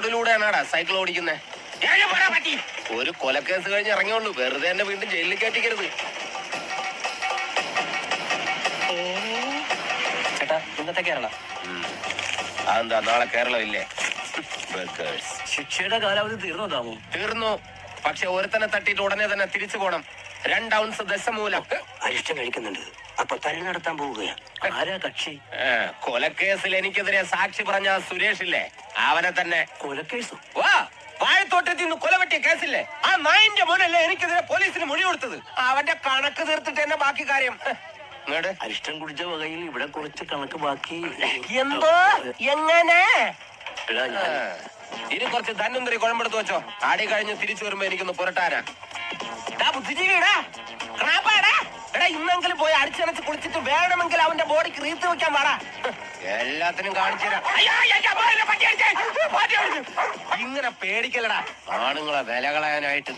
റോഡിലൂടെയാണാടാ cycle ഓടിക്കുന്നത് ഒരു കൊലക്കേസ് കഴിഞ്ഞ് ഇറങ്ങിയുള്ളൂ. വെറുതെ എന്നെ വീണ്ടും ജയിലിൽ കയറ്റിക്കരുത്. ചേട്ടാ ഇന്നത്തെ കേരള. അതെന്താ നാളെ കേരളം ഇല്ലേ ശിക്ഷയുടെ കാലാവധി തീർന്നു താമോ തീർന്നു. പക്ഷെ ഒരുത്തനെ തട്ടിയിട്ട് ഉടനെ തന്നെ തിരിച്ചു പോണം. രണ്ട് ഔൺസ് ദശമൂലം. അരിഷ്ടം കഴിക്കുന്നുണ്ട്. അപ്പൊ തരം നടത്താൻ പോവുകയാണ് ആരാ കക്ഷി? കൊലക്കേസിൽ എനിക്കെതിരെ സാക്ഷി പറഞ്ഞ സുരേഷ് ഇല്ലേ? അവനെ തന്നെ കൊലക്കേസോ. വാ വാഴത്തോട്ടത്തിൽ നിന്ന് കൊലവെട്ടിയ കേസില്ലേ? ആ നായിന്റെ മോനല്ലേ എനിക്കെതിരെ പോലീസിന് മൊഴി കൊടുത്തത്? അവന്റെ കണക്ക് തീർത്തിട്ട് എന്നെ ബാക്കി കാര്യം. അരിഷ്ടം കുടിച്ച വകയിൽ ഇവിടെ കുറച്ച് കണക്ക് ബാക്കി. എന്തോ? എങ്ങനെ? ഇനി കുറച്ച് ധന്വന്തരി കുഴമ്പെടുത്ത് വെച്ചോ. ആടി കഴിഞ്ഞ് തിരിച്ചു വരുമ്പോ എനിക്കൊന്ന് പുരട്ടാനാ. ബുദ്ധിജീവിടാ ക്രാപ്പാടാ എടാ ഇന്നെങ്കിലും പോയി അടിച്ചണച്ച് കുളിച്ചിട്ട് വേണമെങ്കിൽ അവന്റെ ബോഡിക്ക് റീത്ത് വെക്കാൻ പാടാ എല്ലാത്തിനും കാണിച്ചു പേടിക്കലടാ ആണുങ്ങളെ വില കളയാനായിട്ട്